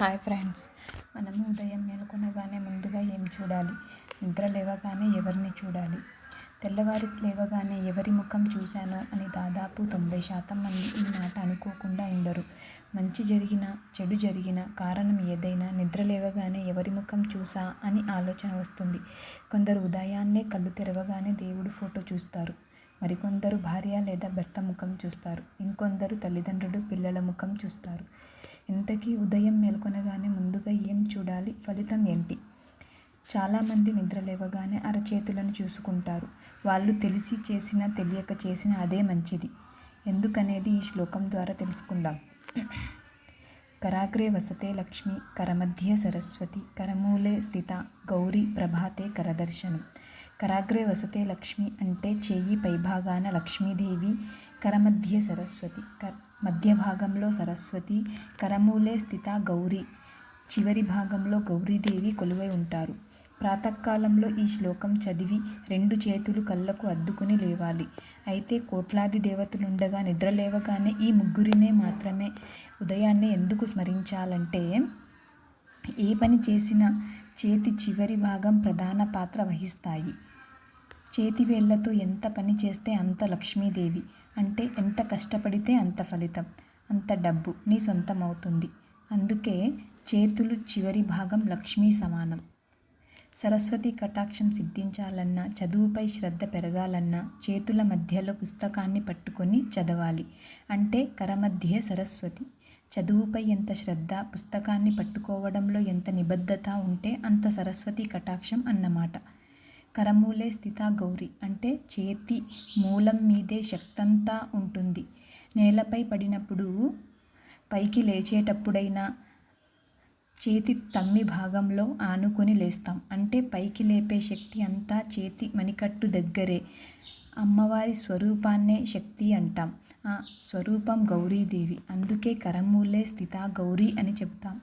Hi friends. మనము ఉదయం మేలుకొనగానే ముందుగా ఏం చూడాలి? నిద్ర లేవగానే ఎవరిని చూడాలి? తెల్లవారి లేవగానే ఎవరి ముఖం చూశానో అని దాదాపు తొంభై శాతం మంది ఈ మాట అనుకోకుండా ఉండరు. మంచి జరిగినా చెడు జరిగినా కారణం ఏదైనా నిద్ర లేవగానే ఎవరి ముఖం చూసా అని ఆలోచన వస్తుంది. కొందరు ఉదయాన్నే కళ్ళు తెరవగానే దేవుడు ఫోటో చూస్తారు. మరికొందరు భార్య లేదా భర్త ముఖం చూస్తారు. ఇంకొందరు తల్లిదండ్రులు పిల్లల ముఖం చూస్తారు. ఇంతకీ ఉదయం మేల్కొనగానే ముందుగా ఏం చూడాలి? ఫలితం ఏంటి? చాలామంది నిద్ర లేవగానే అరచేతులను చూసుకుంటారు. వాళ్ళు తెలిసి చేసినా తెలియక చేసిన అదే మంచిది. ఎందుకనేది ఈ శ్లోకం ద్వారా తెలుసుకుందాం. కరాగ్రే వసతే లక్ష్మి కరమధ్య సరస్వతి కరమూలే స్థిత గౌరీ ప్రభాతే కరదర్శనం. కరాగ్రే వసతే లక్ష్మి అంటే చేయి పైభాగాన లక్ష్మీదేవి కరమధ్య సరస్వతి కర్ మధ్య భాగంలో సరస్వతి కరమూలే స్థిత గౌరీ. చివరి భాగంలో గౌరీదేవి కొలువై ఉంటారు. ప్రాతకాలంలో ఈ శ్లోకం చదివి రెండు చేతులు కళ్ళకు అద్దుకుని లేవాలి. అయితే కోట్లాది దేవతలుండగా నిద్ర లేవగానే ఈ ముగ్గురినే మాత్రమే ఉదయాన్నే ఎందుకు స్మరించాలంటే ఏ పని చేసినా చేతి చివరి భాగం ప్రధాన పాత్ర వహిస్తాయి. చేతివేళ్ళతో ఎంత పని చేస్తే అంత లక్ష్మీదేవి. అంటే ఎంత కష్టపడితే అంత ఫలితం. అంత డబ్బు నీ సొంతం అవుతుంది అందుకే చేతులు చివరి భాగం లక్ష్మీ సమానం. సరస్వతి కటాక్షం సిద్ధించాలన్నా చదువుపై శ్రద్ధ పెరగాలన్నా చేతుల మధ్యలో పుస్తకాన్ని పట్టుకొని చదవాలి. అంటే కరమధ్య సరస్వతి. చదువుపై ఎంత శ్రద్ధ పుస్తకాన్ని పట్టుకోవడంలో ఎంత నిబద్ధత ఉంటే అంత సరస్వతి కటాక్షం అన్నమాట. కరమూలే స్థిత గౌరి అంటే చేతి మూలం మీదే శక్తంతా ఉంటుంది. నేలపై పడినప్పుడు పైకి లేచేటప్పుడైనా చేతి తమ్మి భాగంలో ఆనుకొని లేస్తాం. అంటే పైకి లేపే శక్తి అంతా చేతి మణికట్టు దగ్గరే. అమ్మవారి స్వరూపాన్నే శక్తి అంటాం. ఆ స్వరూపం గౌరీదేవి. అందుకే కరమూలే స్థిత గౌరీ అని చెప్తాం.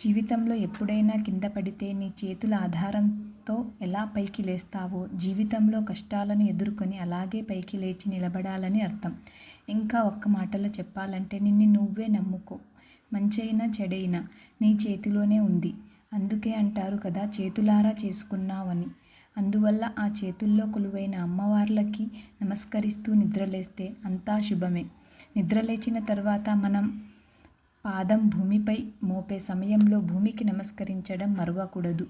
జీవితంలో ఎప్పుడైనా కింద పడితే నీ చేతుల ఆధారం ఆధారంతో ఎలా పైకి లేస్తావో జీవితంలో కష్టాలను ఎదుర్కొని అలాగే పైకి లేచి నిలబడాలని అర్థం. ఇంకా ఒక్క మాటలో చెప్పాలంటే నిన్ను నువ్వే నమ్ముకో. మంచైనా చెడైనా నీ చేతిలోనే ఉంది. అందుకే అంటారు కదా చేతులారా చేసుకున్నావని. అందువల్ల ఆ చేతుల్లో కొలువైన అమ్మవార్లకి నమస్కరిస్తూ నిద్రలేస్తే అంతా శుభమే. నిద్రలేచిన తర్వాత మనం పాదం భూమిపై మోపే సమయంలో భూమికి నమస్కరించడం మరవకూడదు.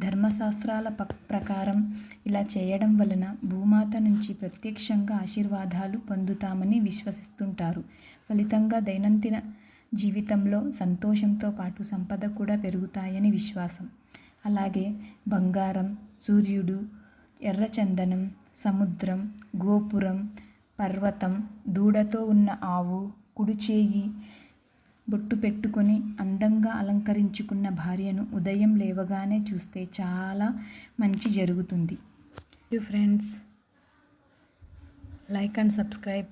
ధర్మశాస్త్రాల ప్రకారం ఇలా చేయడం వలన భూమాత నుంచి ప్రత్యక్షంగా ఆశీర్వాదాలు పొందుతామని విశ్వసిస్తుంటారు. ఫలితంగా దైనందిన జీవితంలో సంతోషంతో పాటు సంపద కూడా పెరుగుతాయని విశ్వాసం. అలాగే బంగారం సూర్యుడు ఎర్రచందనం సముద్రం గోపురం పర్వతం దూడతో ఉన్న ఆవు కుడిచేయి బొట్టు పెట్టుకొని అందంగా అలంకరించుకున్న భార్యను ఉదయం లేవగానే చూస్తే చాలా మంచి జరుగుతుంది. Friends like and subscribe